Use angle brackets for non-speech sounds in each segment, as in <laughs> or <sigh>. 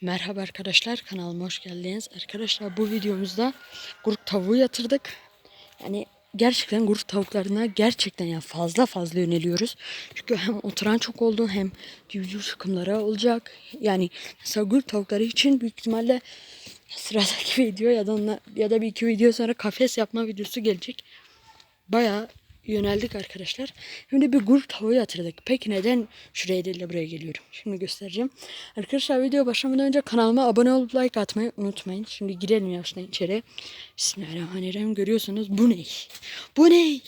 Merhaba arkadaşlar kanalıma hoş geldiniz. Arkadaşlar bu videomuzda grup tavuğu yatırdık. Yani gerçekten grup tavuklarına gerçekten yani fazla fazla yöneliyoruz. Çünkü hem oturan çok oldu hem civciv çıkımları olacak. Yani mesela grup tavukları için büyük ihtimalle sıradaki <laughs> video ya da ya da bir iki video sonra kafes yapma videosu gelecek. Bayağı yöneldik arkadaşlar. Şimdi bir grup tavuğu yatırdık. Peki neden şuraya değil de buraya geliyorum? Şimdi göstereceğim. Arkadaşlar video başlamadan önce kanalıma abone olup like atmayı unutmayın. Şimdi girelim yavaştan içeri. Bismillahirrahmanirrahim. Görüyorsunuz bu ne? Bu ne?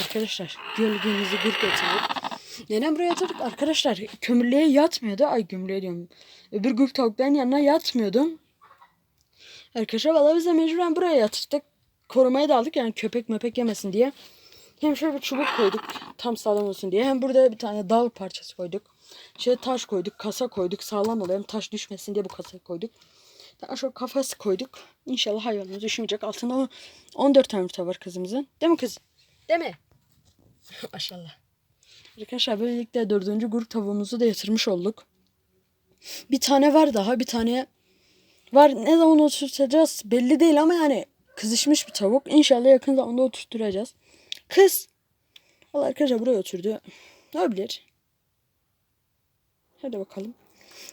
Arkadaşlar gölgemizi grup yatırdık. Neden buraya yatırdık? Arkadaşlar kömürlüğe yatmıyordu. Ay gömülüğe diyorum. Öbür grup tavukların yanına yatmıyordum. Arkadaşlar valla biz de mecburen buraya yatırdık. Korumaya da aldık yani köpek möpek yemesin diye. Hem şöyle bir çubuk koyduk tam sağlam olsun diye. Hem burada bir tane dal parçası koyduk. Şöyle taş koyduk, kasa koyduk. Sağlam. Hem taş düşmesin diye bu kasayı koyduk. Daha şöyle kafası koyduk. İnşallah hayvanımız düşmeyecek. Altında o 14 tane yumurta var kızımızın. Değil mi kız? Değil mi? <laughs> Maşallah. Arkadaşlar böylelikle dördüncü grup tavuğumuzu da yatırmış olduk. Bir tane var daha. Bir tane var. Ne zaman oturtacağız belli değil ama yani kızışmış bir tavuk. İnşallah yakın zamanda oturtturacağız. Kız. Valla arkadaşlar buraya oturdu. Ne olabilir? Hadi bakalım.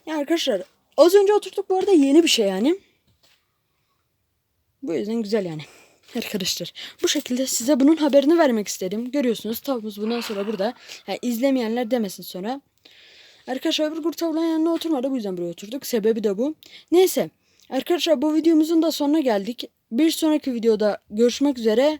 Ya arkadaşlar az önce oturduk bu arada yeni bir şey yani. Bu yüzden güzel yani. Arkadaşlar bu şekilde size bunun haberini vermek istedim. Görüyorsunuz tavuğumuz bundan sonra burada. Yani izlemeyenler demesin sonra. Arkadaşlar öbür tavuğun yanına oturmadı. Bu yüzden buraya oturduk. Sebebi de bu. Neyse. Arkadaşlar bu videomuzun da sonuna geldik. Bir sonraki videoda görüşmek üzere.